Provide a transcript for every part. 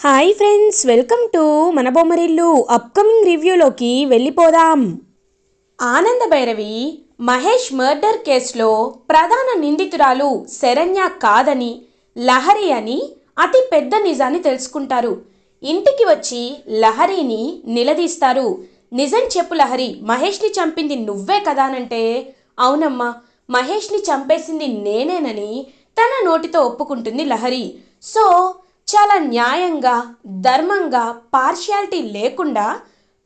Hi friends welcome to మన Bommarillu upcoming రివ్యూలోకి వెళ్ళిపోదాం ఆనంద భైరవి మహేష్ మర్డర్ కేసులో ప్రధాన నిందితురాలు శరణ్య కాదని లహరి అని అతి పెద్ద నిజాన్ని తెలుసుకుంటారు. ఇంటికి వచ్చి లహరిని నిలదీస్తారు. నిజం చెప్పు లహరి మహేష్ని చంపింది నువ్వే కదానంటే? అవునమ్మా మహేష్ని చంపేసింది నేనేనని తన నోటితో ఒప్పుకుంటుంది లహరి. సో చాలా న్యాయంగా ధర్మంగా పార్షియాలిటీ లేకుండా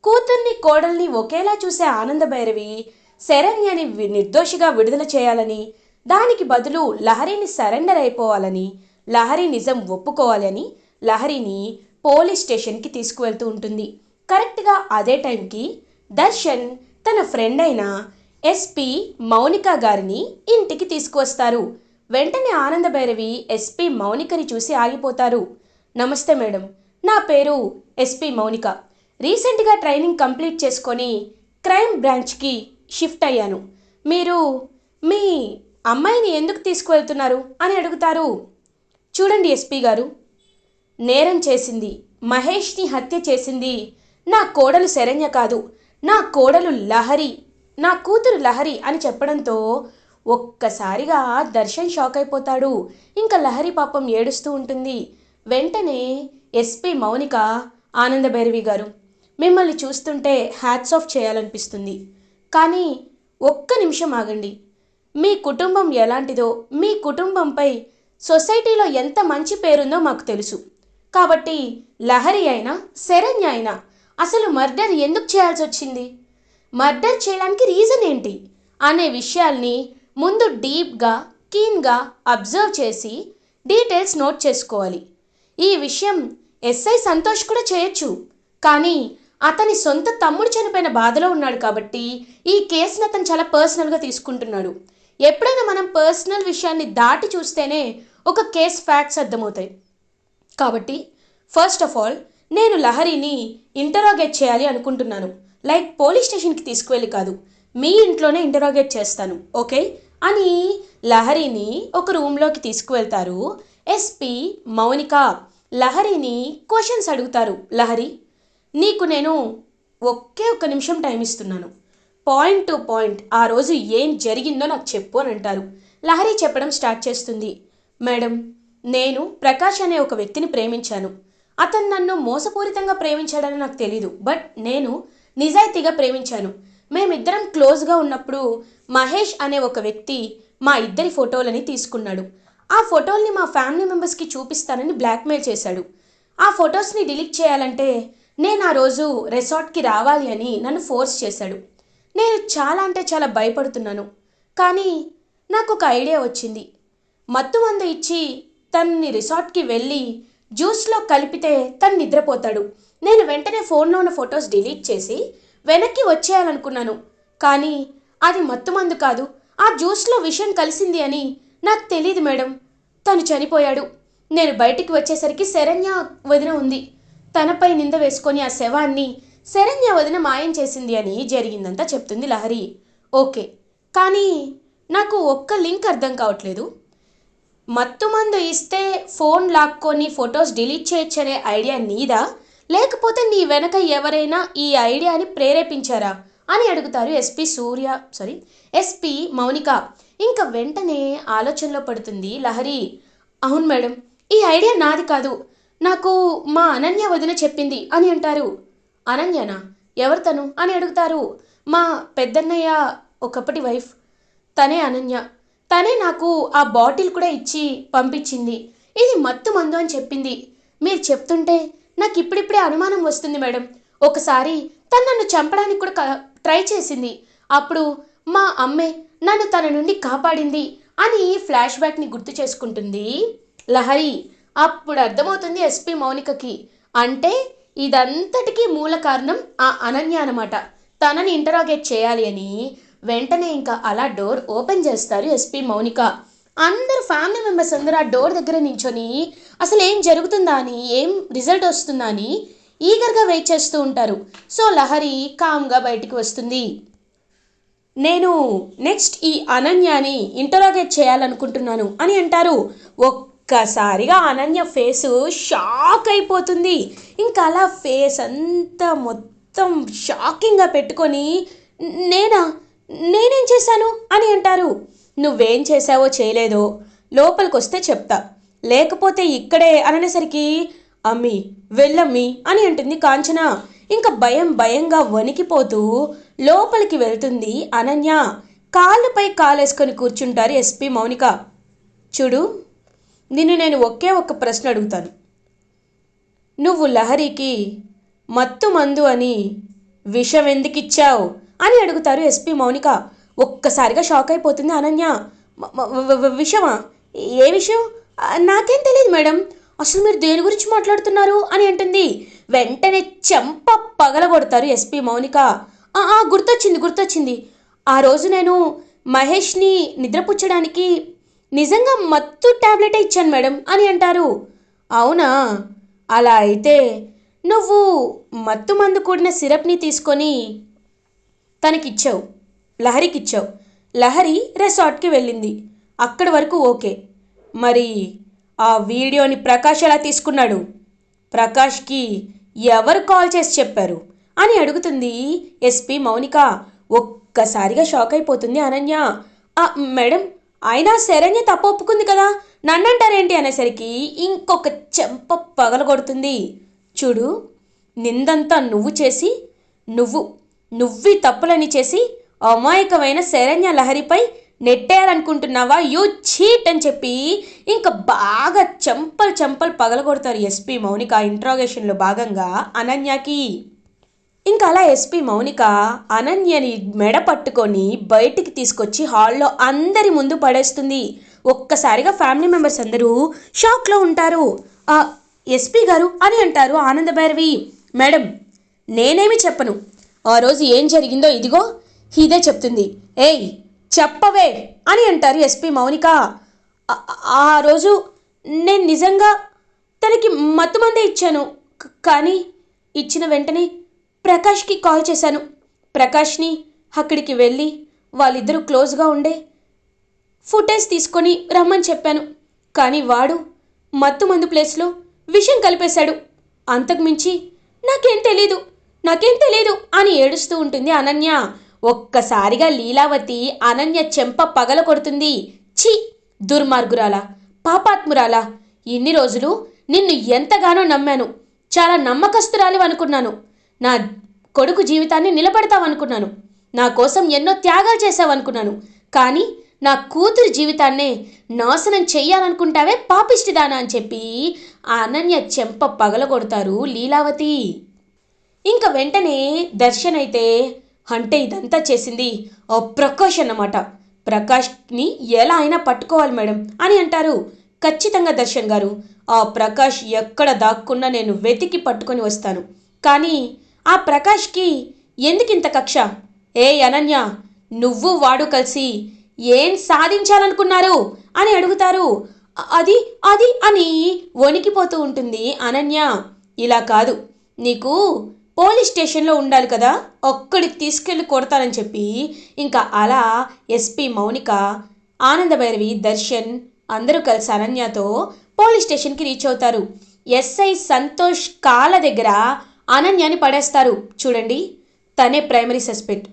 కూతుర్ని కోడల్ని ఒకేలా చూసే ఆనంద భైరవి శరణ్యని నిర్దోషిగా విడుదల చేయాలని దానికి బదులు లహరిని సరెండర్ అయిపోవాలని లహరి నిజం ఒప్పుకోవాలని లహరిని పోలీస్ స్టేషన్కి తీసుకువెళ్తూ ఉంటుంది. కరెక్ట్గా అదే టైంకి దర్శన్ తన ఫ్రెండ్ అయిన ఎస్పీ మౌనిక గారిని ఇంటికి తీసుకువస్తారు. వెంటనే ఆనంద భైరవి ఎస్పీ మౌనికని చూసి ఆగిపోతారు. నమస్తే మేడం. నా పేరు ఎస్పి మౌనిక. రీసెంట్గా ట్రైనింగ్ కంప్లీట్ చేసుకొని క్రైమ్ బ్రాంచ్కి షిఫ్ట్ అయ్యాను. మీరు మీ అమ్మాయిని ఎందుకు తీసుకువెళ్తున్నారు అని అడుగుతారు. చూడండి ఎస్పీ గారు. నేరం చేసింది మహేష్ని హత్య చేసింది నా కోడలు శరణ్య కాదు. నా కోడలు లహరి నా కూతురు లహరి అని చెప్పడంతో ఒక్కసారిగా దర్శన్ షాక్ అయిపోతాడు. ఇంకా లహరి పాపం ఏడుస్తూ ఉంటుంది. వెంటనే ఎస్పీ మౌనిక ఆనందభైరవి గారు మిమ్మల్ని చూస్తుంటే హ్యాట్స్ ఆఫ్ చేయాలనిపిస్తుంది. కానీ ఒక్క నిమిషం ఆగండి. మీ కుటుంబం ఎలాంటిదో మీ కుటుంబంపై సొసైటీలో ఎంత మంచి పేరుందో మాకు తెలుసు. కాబట్టి లహరి అయినా శరణ్య అయినా అసలు మర్డర్ ఎందుకు చేయాల్సి వచ్చింది? మర్డర్ చేయడానికి రీజన్ ఏంటి? అనే విషయాల్ని ముందు డీప్గా కీన్గా అబ్జర్వ్ చేసి డీటెయిల్స్ నోట్ చేసుకోవాలి. ఈ విషయం ఎస్ఐ సంతోష్ కూడా చేయొచ్చు. కానీ అతని సొంత తమ్ముడు చనిపోయిన బాధలో ఉన్నాడు కాబట్టి ఈ కేసును అతను చాలా పర్సనల్గా తీసుకుంటున్నాడు. ఎప్పుడైనా మనం పర్సనల్ విషయాన్ని దాటి చూస్తేనే ఒక కేస్ ఫ్యాక్ట్స్ అర్థమవుతాయి. కాబట్టి ఫస్ట్ ఆఫ్ ఆల్ నేను లహరిని ఇంటరాగేట్ చేయాలి అనుకుంటున్నాను. లైక్ పోలీస్ స్టేషన్కి తీసుకువెళ్ళి కాదు మీ ఇంట్లోనే ఇంటరాగేట్ చేస్తాను ఓకే? అని లహరిని ఒక రూమ్లోకి తీసుకువెళ్తారు ఎస్పీ మౌనిక. లహరిని క్వశ్చన్స్ అడుగుతారు. లహరి నీకు నేను ఒకే ఒక్క నిమిషం టైం ఇస్తున్నాను. పాయింట్ టు పాయింట్ ఆ రోజు ఏం జరిగిందో నాకు చెప్పు అని అంటారు. లహరి చెప్పడం స్టార్ట్ చేస్తుంది. మేడం నేను ప్రకాష్ అనే ఒక వ్యక్తిని ప్రేమించాను. అతను నన్ను మోసపూరితంగా ప్రేమించాడని నాకు తెలీదు బట్ నేను నిజాయితీగా ప్రేమించాను. మేమిద్దరం క్లోజ్గా ఉన్నప్పుడు మహేష్ అనే ఒక వ్యక్తి మా ఇద్దరి ఫోటోలని తీసుకున్నాడు. ఆ ఫోటోల్ని మా ఫ్యామిలీ మెంబర్స్కి చూపిస్తానని బ్లాక్మెయిల్ చేశాడు. ఆ ఫొటోస్ని డిలీట్ చేయాలంటే నేను ఆ రోజు రెసార్ట్కి రావాలి అని నన్ను ఫోర్స్ చేశాడు. నేను చాలా అంటే చాలా భయపడుతున్నాను. కానీ నాకు ఒక ఐడియా వచ్చింది. మత్తు మందు ఇచ్చి తనని రిసార్ట్కి వెళ్ళి జ్యూస్లో కలిపితే తను నిద్రపోతాడు. నేను వెంటనే ఫోన్లో ఉన్న ఫొటోస్ డిలీట్ చేసి వెనక్కి వచ్చేయాలనుకున్నాను. కానీ అది మత్తు మందు కాదు ఆ జ్యూస్లో విషయం కలిసింది అని నాకు తెలియదు మేడం. తను చనిపోయాడు. నేను బయటికి వచ్చేసరికి శరణ్య వదిన ఉంది. తనపై నింద వేసుకొని ఆ శవాన్ని శరణ్య వదిన మాయం చేసింది అని జరిగిందంతా చెప్తుంది లహరి. ఓకే. కానీ నాకు ఒక్క లింక్ అర్థం కావట్లేదు. మత్తు మందు ఇస్తే ఫోన్ లాక్కొని ఫొటోస్ డిలీట్ చేయొచ్చనే ఐడియా నీదా? లేకపోతే నీ వెనక ఎవరైనా ఈ ఐడియాని ప్రేరేపించారా? అని అడుగుతారు SP Surya sorry SP Mounika. ఇంకా వెంటనే ఆలోచనలో పడుతుంది లహరి. అవును మేడం ఈ ఐడియా నాది కాదు. నాకు మా అనన్య వదిన చెప్పింది అని అంటారు. అనన్యనా? ఎవరు తను అని అడుగుతారు. మా పెద్దన్నయ్య ఒకప్పటి వైఫ్. తనే అనన్య. తనే నాకు ఆ బాటిల్ కూడా ఇచ్చి పంపించింది. ఇది మత్తు మందు అని చెప్పింది. మీరు చెప్తుంటే నాకు ఇప్పుడిప్పుడే అనుమానం వస్తుంది మేడం. ఒకసారి తను నన్ను చంపడానికి కూడా ట్రై చేసింది. అప్పుడు మా అమ్మే నన్ను తన నుండి కాపాడింది అని ఫ్లాష్ బ్యాక్ని గుర్తు చేసుకుంటుంది లహరి. అప్పుడు అర్థమవుతుంది ఎస్పీ మౌనికకి. అంటే ఇదంతటికీ మూల కారణం ఆ అనన్య అనమాట తనని ఇంటరాగేట్ చేయాలి అని వెంటనే ఇంకా అలా డోర్ ఓపెన్ చేస్తారు ఎస్పీ మౌనిక. అందరు ఫ్యామిలీ మెంబర్స్ అందరూ ఆ డోర్ దగ్గర నించొని అసలు ఏం జరుగుతుందా అని ఏం రిజల్ట్ వస్తుందా అని ఈగర్గా వెయిట్ చేస్తూ ఉంటారు. సో లహరి కామ్గా బయటికి వస్తుంది. నేను నెక్స్ట్ ఈ అనన్యాని ఇంటరాగేట్ చేయాలనుకుంటున్నాను అని అంటారు. ఒక్కసారిగా అనన్య ఫేసు షాక్ అయిపోతుంది. ఇంకా అలా ఫేస్ అంతా మొత్తం షాకింగ్గా పెట్టుకొని నేనా? నేనేం చేశాను? అని అంటారు. నువ్వేం చేశావో చేయలేదో లోపలికి వస్తే చెప్తా. లేకపోతే ఇక్కడే అననేసరికి అమ్మి వెళ్ళమ్మి అని అంటుంది కాంచన. ఇంకా భయం భయంగా వణికిపోతూ లోపలికి వెళ్తుంది అనన్య. కాళ్ళపై కాలేసుకొని కూర్చుంటారు ఎస్పీ మౌనిక. చూడు నిన్ను నేను ఒకే ఒక్క ప్రశ్న అడుగుతాను. నువ్వు లహరికి మత్తు మందు అని విషం ఎందుకు ఇచ్చావు అని అడుగుతారు ఎస్పీ మౌనిక. ఒక్కసారిగా షాక్ అయిపోతుంది అనన్య. విషమా? ఏ విషయం? నాకేం తెలియదు మేడం. అసలు మీరు దేని గురించి మాట్లాడుతున్నారు అని అంటుంది. వెంటనే చెంప పగలగొడతారు ఎస్పీ మౌనిక. "ఆ, గుర్తొచ్చింది గుర్తొచ్చింది. ఆ రోజు నేను మహేష్ని నిద్రపుచ్చడానికి నిజంగా మత్తు ట్యాబ్లెటే ఇచ్చాను మేడం అని అంటారు. అవునా? అలా అయితే నువ్వు మత్తు మందు కూడిన సిరప్ని తీసుకొని తనకిచ్చావు లహరికి ఇచ్చావు లహరి రెసార్ట్కి వెళ్ళింది. అక్కడి వరకు ఓకే. మరి ఆ వీడియోని ప్రకాష్ ఎలా తీసుకున్నాడు? ప్రకాష్కి ఎవరు కాల్ చేసి చెప్పారు? అని అడుగుతుంది ఎస్పీ మౌనిక. ఒక్కసారిగా షాక్ అయిపోతుంది అనన్య. మేడం అయినా శరణ్య తప్పు ఒప్పుకుంది కదా? నన్నంటారేంటి అనేసరికి ఇంకొక చెంప పగలగొడుతుంది. చూడు నిందంతా నువ్వు చేసి నువ్వు నువ్వి తప్పులని చేసి అమాయకమైన శరణ్య లహరిపై నెట్టేయాలనుకుంటున్నావా? యూ చీట్ అని చెప్పి ఇంకా బాగా చెంపలు చెంపలు పగలగొడతారు ఎస్పీ మౌనిక ఇంట్రాగేషన్లో భాగంగా అనన్యకి. ఇంకా అలా ఎస్పీ మౌనిక అనన్యని మెడ పట్టుకొని బయటికి తీసుకొచ్చి హాల్లో అందరి ముందు పడేస్తుంది. ఒక్కసారిగా ఫ్యామిలీ మెంబర్స్ అందరూ షాక్లో ఉంటారు. ఎస్పీ గారు అని అంటారు ఆనందభైరవి మేడం నేనేమి చెప్పను. ఆ రోజు ఏం జరిగిందో ఇదిగో ఇదే చెప్తుంది. ఏయ్ చెప్పవే అని అంటారు ఎస్పీ మౌనిక. "ఆ- రోజు నేను నిజంగా తనకి మత్తు మందే ఇచ్చాను. కానీ ఇచ్చిన వెంటనే ప్రకాష్కి కాల్ చేశాను. ప్రకాష్ని అక్కడికి వెళ్ళి వాళ్ళిద్దరూ క్లోజ్గా ఉండే ఫుటేజ్ తీసుకొని రమ్మని చెప్పాను. కానీ వాడు మత్తు మందు ప్లేస్లో విషయం కలిపేశాడు. అంతకుమించి నాకేం తెలీదు నాకేం తెలీదు అని ఏడుస్తూ ఉంటుంది అనన్య. ఒక్కసారిగా లీలావతి అనన్య చెంప పగల కొడుతుంది. ఛీ! దుర్మార్గురాలా పాపాత్మురాలా ఇన్ని రోజులు నిన్ను ఎంతగానో నమ్మాను. చాలా నమ్మకస్తురాలు అనుకున్నాను. నా కొడుకు జీవితాన్ని నిలబెడతావనుకున్నాను. నా కోసం ఎన్నో త్యాగాలు చేసావనుకున్నాను కానీ నా కూతురు జీవితాన్నే నాశనం చెయ్యాలనుకుంటావే పాపిష్టిదానా అని చెప్పి అనన్య చెంప పగలగొడతారు లీలావతి. ఇంకా వెంటనే దర్శన్ అయితే అంటే ఇదంతా చేసింది ఓ ప్రకాష్ అన్నమాట. ప్రకాష్ని ఎలా అయినా పట్టుకోవాలి మేడం అని అంటారు ఖచ్చితంగా దర్శన్ గారు. ఆ ప్రకాష్ ఎక్కడ దాక్కున్నా నేను వెతికి పట్టుకొని వస్తాను. కానీ ఆ ప్రకాష్కి ఎందుకింత కక్ష? ఏ అనన్య నువ్వు వాడు కలిసి ఏం సాధించాలనుకున్నారు అని అడుగుతారు. అది అది అని వణికిపోతూ ఉంటుంది అనన్య. ఇలా కాదు నీకు పోలీస్ స్టేషన్లో ఉండాలి కదా. ఒక్కడికి తీసుకెళ్ళి కొడతానని చెప్పి ఇంకా అలా ఎస్పీ మౌనిక ఆనందభైరవి దర్శన్ అందరూ కలిసి అనన్యతో పోలీస్ స్టేషన్కి రీచ్ అవుతారు. ఎస్ఐ సంతోష్ కాళ్ళ దగ్గర అనన్యని పడేస్తారు. చూడండి తనే ప్రైమరీ సస్పెక్ట్.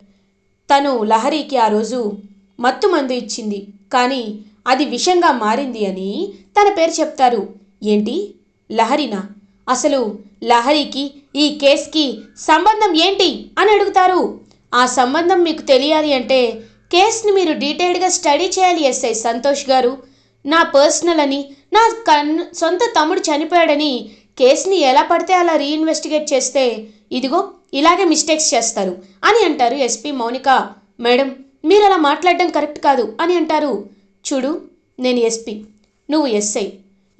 తను లహరికి ఆ రోజు మత్తు మందు ఇచ్చింది. కానీ అది విషంగా మారింది అని తన పేరు చెప్తారు. ఏంటి? లహరినా? అసలు లహరికి ఈ కేస్కి సంబంధం ఏంటి అని అడుగుతారు. ఆ సంబంధం మీకు తెలియాలి అంటే కేస్ని మీరు డీటెయిల్డ్గా స్టడీ చేయాలి ఎస్ఐ సంతోష్ గారు. నా పర్సనల్ అని నా కన్ సొంత తమ్ముడు చనిపోయాడని కేసుని ఎలా పడితే అలా రీఇన్వెస్టిగేట్ చేస్తే ఇదిగో ఇలాగే మిస్టేక్స్ చేస్తారు అని అంటారు ఎస్పీ మౌనిక. మేడం మీరు అలా మాట్లాడడం కరెక్ట్ కాదు అని అంటారు. చూడు నేను ఎస్పీ నువ్వు SI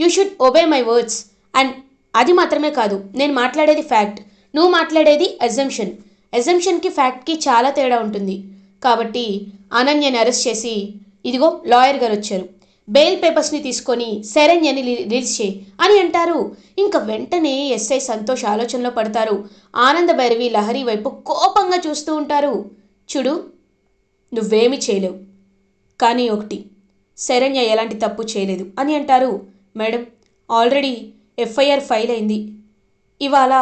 you should obey my words and అది మాత్రమే కాదు నేను మాట్లాడేది ఫ్యాక్ట్ నువ్వు మాట్లాడేది ఎజంప్షన్ ఎజంప్షన్కి ఫ్యాక్ట్కి చాలా తేడా ఉంటుంది. కాబట్టి అనన్యని అరెస్ట్ చేసి ఇదిగో లాయర్ గారు వచ్చారు. బెయిల్ పేపర్స్ని తీసుకొని శరణ్యని రిలీజ్ చేయి అని అంటారు. ఇంకా వెంటనే ఎస్ఐ సంతోష్ ఆలోచనలో పడతారు. ఆనంద భైరవి లహరి వైపు కోపంగా చూస్తూ ఉంటారు. చూడు నువ్వేమి చేయలేవు. కానీ ఒకటి శరణ్య ఎలాంటి తప్పు చేయలేదు అని అంటారు. మేడం ఆల్రెడీ ఎఫ్ఐఆర్ ఫైల్ అయింది. ఇవాళ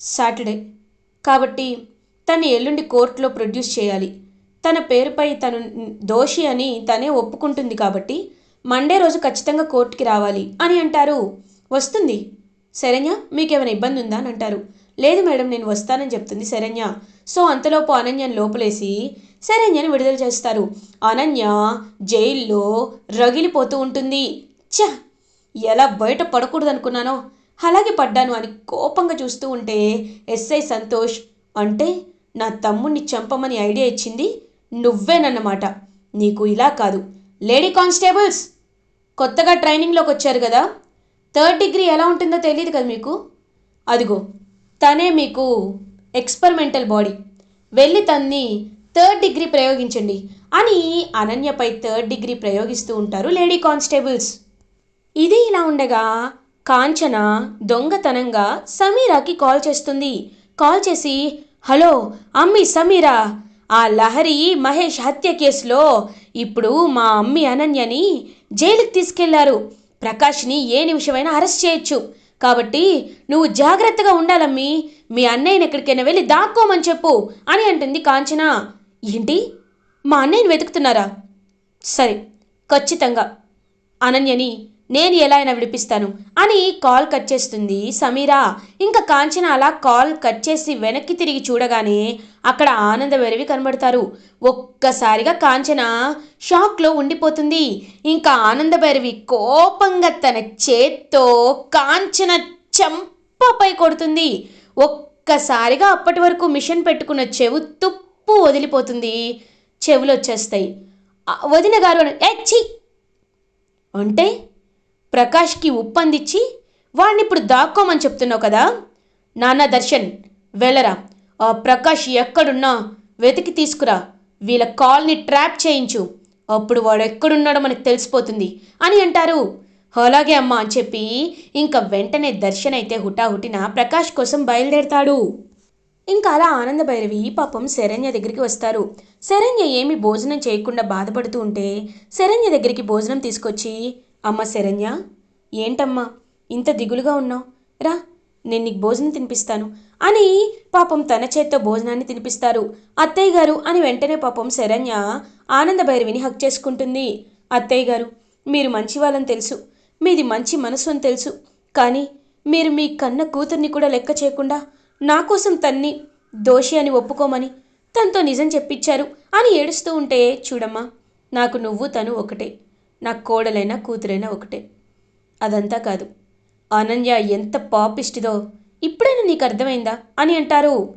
సాటర్డే. కాబట్టి తను ఎల్లుండి కోర్టులో ప్రొడ్యూస్ చేయాలి. తన పేరుపై తను దోషి అని తనే ఒప్పుకుంటుంది కాబట్టి మండే రోజు ఖచ్చితంగా కోర్టుకి రావాలి అని అంటారు. వస్తుంది. శరణ్య మీకేమైనా ఇబ్బంది ఉందా అని అంటారు. లేదు మేడం నేను వస్తానని చెప్తుంది శరణ్య. సో అంతలోపు అనన్యను లోపలేసి శరణ్యని విడుదల చేస్తారు. అనన్య జైల్లో రగిలిపోతూ ఉంటుంది. చ ఎలా బయట పడకూడదు అనుకున్నానో అలాగే పడ్డాను అని కోపంగా చూస్తూ ఉంటే ఎస్ఐ సంతోష్ అంటే నా తమ్ముణ్ణి చంపమని ఐడియా ఇచ్చింది నువ్వేనన్నమాట. నీకు ఇలా కాదు. లేడీ కానిస్టేబుల్స్ కొత్తగా ట్రైనింగ్లోకి వచ్చారు కదా. థర్డ్ డిగ్రీ ఎలా ఉంటుందో తెలియదు కదా మీకు? అదిగో తనే మీకు ఎక్స్పెరిమెంటల్ బాడీ. వెళ్ళి తన్ని థర్డ్ డిగ్రీ ప్రయోగించండి అని అనన్యపై థర్డ్ డిగ్రీ ప్రయోగిస్తూ ఉంటారు లేడీ కానిస్టేబుల్స్. ఇది ఇలా ఉండగా కాంచన దొంగతనంగా సమీరాకి కాల్ చేస్తుంది. కాల్ చేసి హలో అమ్మి సమీరా ఆ లహరి మహేష్ హత్య కేసులో ఇప్పుడు మా అమ్మి అనన్యని జైలుకి తీసుకెళ్ళారు. ప్రకాష్ని ఏ నిమిషమైనా అరెస్ట్ చేయొచ్చు. కాబట్టి నువ్వు జాగ్రత్తగా ఉండాలమ్మి. మీ అన్నయ్యని ఎక్కడికైనా వెళ్ళి దాక్కోమని చెప్పు అని అంటుంది కాంచన. ఏంటి? మా అన్నయ్యని వెతుకుతున్నారా? సరే ఖచ్చితంగా. అనన్యని నేను ఎలా అయినా విడిపిస్తాను అని కాల్ కట్ చేస్తుంది సమీరా. ఇంకా కాంచన అలా కాల్ కట్ చేసి వెనక్కి తిరిగి చూడగానే అక్కడ ఆనంద వెరవి కనబడతారు. ఒక్కసారిగా కాంచన షాక్లో ఉండిపోతుంది. ఇంకా ఆనంద భైరవి కోపంగా తన చేత్తో కాంచన చెంపపై కొడుతుంది. ఒక్కసారిగా అప్పటి వరకు మిషన్ పెట్టుకున్న చెవు తుప్పు వదిలిపోతుంది. చెవులు వచ్చేస్తాయి వదిన గారు ఛీ! అంటే ప్రకాష్కి ఉప్పందిచ్చి వాడిని ఇప్పుడు దాక్కోమని చెప్తున్నావు కదా? నాన్న దర్శన్ వెళ్ళరా. ఆ ప్రకాష్ ఎక్కడున్నా వెతికి తీసుకురా. వీళ్ళ కాల్ని ట్రాప్ చేయించు. అప్పుడు వాడు ఎక్కడున్నాడో మనకు తెలిసిపోతుంది అని అంటారు. అలాగే అమ్మా అని చెప్పి ఇంకా వెంటనే దర్శన్ అయితే హుటాహుటిన ప్రకాష్ కోసం బయలుదేరతాడు. ఇంకా అలా ఆనంద భైరవి పాపం శరణ్య దగ్గరికి వస్తారు. శరణ్య ఏమి భోజనం చేయకుండా బాధపడుతూ ఉంటే శరణ్య దగ్గరికి భోజనం తీసుకొచ్చి అమ్మ శరణ్య ఏంటమ్మా ఇంత దిగులుగా ఉన్నావు? రా నేను నీకు భోజనం తినిపిస్తాను అని పాపం తన చేత్తో భోజనాన్ని తినిపిస్తారు. అత్తయ్య గారు అని వెంటనే పాపం శరణ్య ఆనంద భైరవిని హక్ చేసుకుంటుంది. అత్తయ్య గారు మీరు మంచి వాళ్ళని తెలుసు. మీది మంచి మనసు అని తెలుసు. కానీ మీరు మీ కన్న కూతుర్ని కూడా లెక్క చేయకుండా నా కోసం తన్ని దోషి అని ఒప్పుకోమని తనతో నిజం చెప్పించారు అని ఏడుస్తూ ఉంటే చూడమ్మా నాకు నువ్వు తను ఒకటే. నా కోడలైనా కూతురైనా ఒకటే. అదంతా కాదు. అనన్య ఎంత పాపిష్టిదో ఇప్పుడైనా నీకు అర్థమైందా అని అంటారు.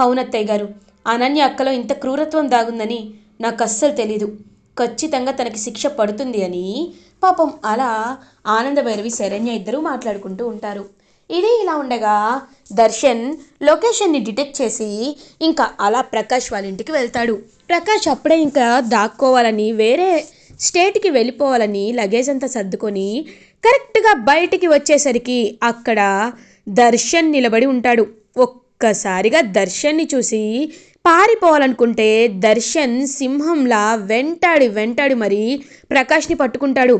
అవునత్తయ్య గారు అనన్య అక్కలో ఇంత క్రూరత్వం దాగుందని నాకు అస్సలు తెలీదు. ఖచ్చితంగా తనకి శిక్ష పడుతుంది అని పాపం అలా ఆనందభైరవి శరణ్య ఇద్దరూ మాట్లాడుకుంటూ ఉంటారు. ఇది ఇలా ఉండగా దర్శన్ లొకేషన్ని డిటెక్ట్ చేసి ఇంకా అలా ప్రకాష్ వాళ్ళ ఇంటికి వెళ్తాడు. ప్రకాష్ అప్పుడే ఇంకా దాక్కోవాలని వేరే స్టేట్కి వెళ్ళిపోవాలని లగేజ్ అంతా సర్దుకొని కరెక్ట్గా బయటికి వచ్చేసరికి అక్కడ దర్శన్ నిలబడి ఉంటాడు. ఒక్కసారిగా దర్శన్ని చూసి పారిపోవాలనుకుంటే దర్శన్ సింహంలా వెంటాడి వెంటాడి మరి ప్రకాష్ని పట్టుకుంటాడు.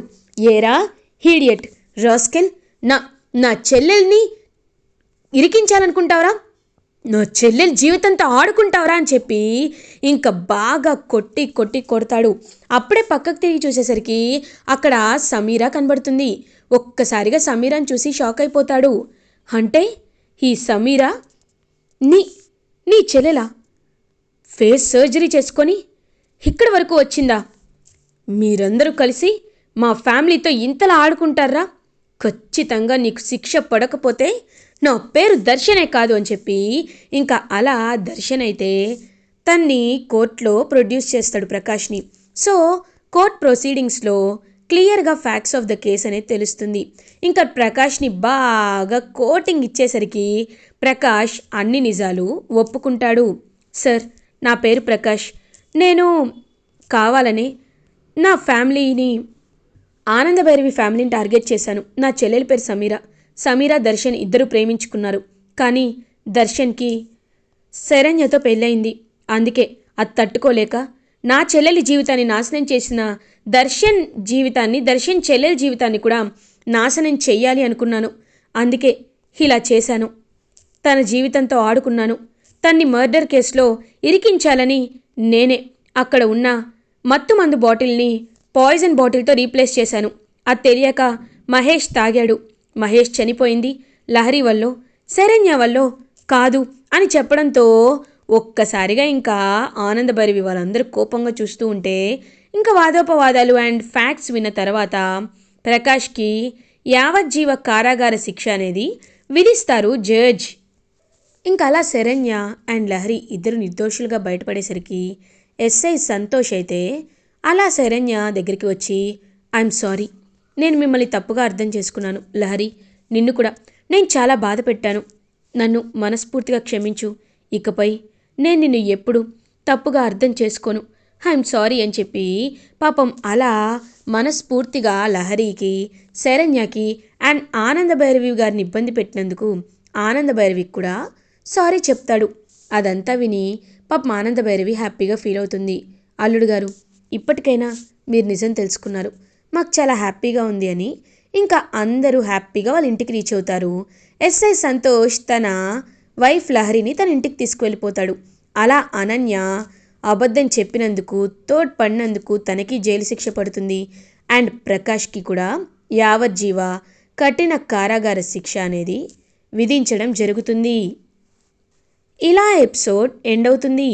ఏరా హీడియట్ రాస్కెల్ నా నా చెల్లెల్ని ఇరికించాలనుకుంటావరా? నా చెల్లెలు జీవితంతో ఆడుకుంటావరా అని చెప్పి ఇంకా బాగా కొట్టి కొట్టి కొడతాడు. అప్పుడే పక్కకు తిరిగి చూసేసరికి అక్కడ సమీరా కనబడుతుంది. ఒక్కసారిగా సమీరాని చూసి షాక్ అయిపోతాడు. అంటే ఈ సమీరా? నీ నీ చెల్లెలా? ఫేస్ సర్జరీ చేసుకొని ఇక్కడి వరకు వచ్చిందా? మీరందరూ కలిసి మా ఫ్యామిలీతో ఇంతలా ఆడుకుంటారా? ఖచ్చితంగా నీకు శిక్ష పడకపోతే నా పేరు దర్శనే కాదు అని చెప్పి ఇంకా అలా దర్శన్ అయితే తన్ని కోర్టులో ప్రొడ్యూస్ చేస్తాడు ప్రకాష్ని. సో కోర్ట్ ప్రొసీడింగ్స్లో క్లియర్గా ఫ్యాక్ట్స్ ఆఫ్ ద కేస్ అనేది తెలుస్తుంది. ఇంకా ప్రకాష్ని బాగా కోటింగ్ ఇచ్చేసరికి ప్రకాష్ అన్ని నిజాలు ఒప్పుకుంటాడు. సార్ నా పేరు ప్రకాష్. నేను కావాలని నా ఫ్యామిలీని ఆనందభైరవి ఫ్యామిలీని టార్గెట్ చేశాను. నా చెల్లెలి పేరు సమీరా. సమీరా దర్శన్ ఇద్దరు ప్రేమించుకున్నారు. కానీ దర్శన్కి శరణ్యతో పెళ్ళయింది. అందుకే అది తట్టుకోలేక నా చెల్లెలి జీవితాన్ని నాశనం చేసిన దర్శన్ జీవితాన్ని దర్శన్ చెల్లెలి జీవితాన్ని కూడా నాశనం చెయ్యాలి అనుకున్నాను. అందుకే ఇలా చేశాను. తన జీవితంతో ఆడుకున్నాను. తన్ని మర్డర్ కేసులో ఇరికించాలని నేనే అక్కడ ఉన్న మత్తు మందు బాటిల్ని పాయిజన్ బాటిల్తో రీప్లేస్ చేశాను. అది తెలియక మహేష్ తాగాడు. మహేష్ చనిపోయింది. లహరి వల్లో శరణ్య వల్లో కాదు అని చెప్పడంతో ఒక్కసారిగా ఇంకా ఆనందభరివి వాళ్ళందరూ కోపంగా చూస్తూ ఉంటే ఇంకా వాదోపవాదాలు అండ్ ఫ్యాక్ట్స్ విన్న తర్వాత ప్రకాష్కి యావజ్జీవ కారాగార శిక్ష అనేది విధిస్తారు జడ్జ్. ఇంకా అలా శరణ్య అండ్ లహరి ఇద్దరు నిర్దోషులుగా బయటపడేసరికి ఎస్ఐ సంతోష్ అయితే అలా శరణ్య దగ్గరికి వచ్చి ఐఎమ్ సారీ. నేను మిమ్మల్ని తప్పుగా అర్థం చేసుకున్నాను లహరి. నిన్ను కూడా. నేను చాలా బాధ పెట్టాను నన్ను మనస్ఫూర్తిగా క్షమించు. ఇకపై నేను నిన్ను ఎప్పుడు తప్పుగా అర్థం చేసుకోను. ఐఎమ్ సారీ అని చెప్పి పాపం అలా మనస్ఫూర్తిగా లహరికి శరణ్యకి అండ్ ఆనంద భైరవి గారిని ఇబ్బంది పెట్టినందుకు ఆనంద భైరవికి కూడా సారీ చెప్తాడు. అదంతా విని పాపం ఆనంద భైరవి హ్యాపీగా ఫీల్ అవుతుంది. అల్లుడు గారు ఇప్పటికైనా మీరు నిజం తెలుసుకున్నారు. మాకు చాలా హ్యాపీగా ఉంది అని ఇంకా అందరూ హ్యాపీగా వాళ్ళ ఇంటికి రీచ్ అవుతారు. ఎస్ఐ సంతోష్ తన వైఫ్ లహరిని తన ఇంటికి తీసుకువెళ్ళిపోతాడు. అలా అనన్య అబద్ధం చెప్పినందుకు తోడ్పడినందుకు తనకి జైలు శిక్ష పడుతుంది. అండ్ ప్రకాష్కి కూడా యావజ్జీవ కఠిన కారాగార శిక్ష అనేది విధించడం జరుగుతుంది. ఇలా ఎపిసోడ్ ఎండ్ అవుతుంది.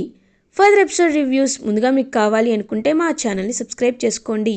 ఫర్దర్ ఎపిసోడ్ రివ్యూస్ ముందుగా మీకు కావాలి అనుకుంటే మా ఛానల్ని సబ్స్క్రైబ్ చేసుకోండి.